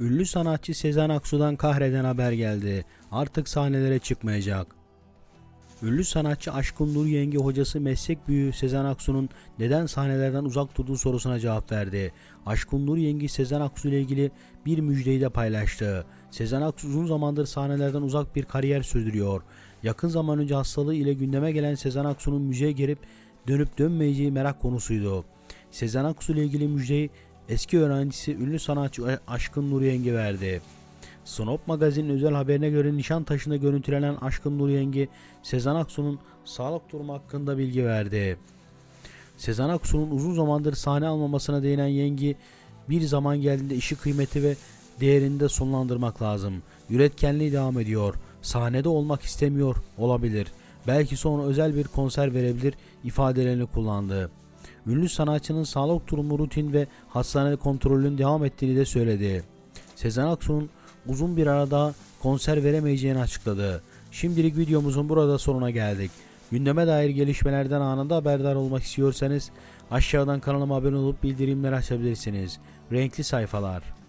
Ünlü sanatçı Sezen Aksu'dan kahreden haber geldi. Artık sahnelere çıkmayacak. Ünlü sanatçı Aşkın Nur Yenge hocası meslek büyüğü Sezen Aksu'nun neden sahnelerden uzak durduğu sorusuna cevap verdi. Aşkın Nur Yengi Sezen Aksu ile ilgili bir müjdeyi de paylaştı. Sezen Aksu uzun zamandır sahnelerden uzak bir kariyer sürdürüyor. Yakın zaman önce hastalığı ile gündeme gelen Sezen Aksu'nun müziğe girip dönüp dönmeyeceği merak konusuydu. Sezen Aksu ile ilgili müjdeyi eski öğrencisi ünlü sanatçı Aşkın Nur Yengi verdi. Snop Magazin'in özel haberine göre Nişantaşı'nda görüntülenen Aşkın Nur Yengi, Sezen Aksu'nun sağlık durumu hakkında bilgi verdi. Sezen Aksu'nun uzun zamandır sahne almamasına değinen Yengi, bir zaman geldiğinde işi kıymeti ve değerini de sonlandırmak lazım. Üretkenliği devam ediyor. Sahnede olmak istemiyor olabilir. Belki sonra özel bir konser verebilir ifadelerini kullandı. Ünlü sanatçının sağlık durumu rutin ve hastane kontrolünün devam ettiğini de söyledi. Sezen Aksu'nun uzun bir arada konser veremeyeceğini açıkladı. Şimdilik videomuzun burada sonuna geldik. Gündeme dair gelişmelerden anında haberdar olmak istiyorsanız aşağıdan kanalıma abone olup bildirimleri açabilirsiniz. Renkli sayfalar.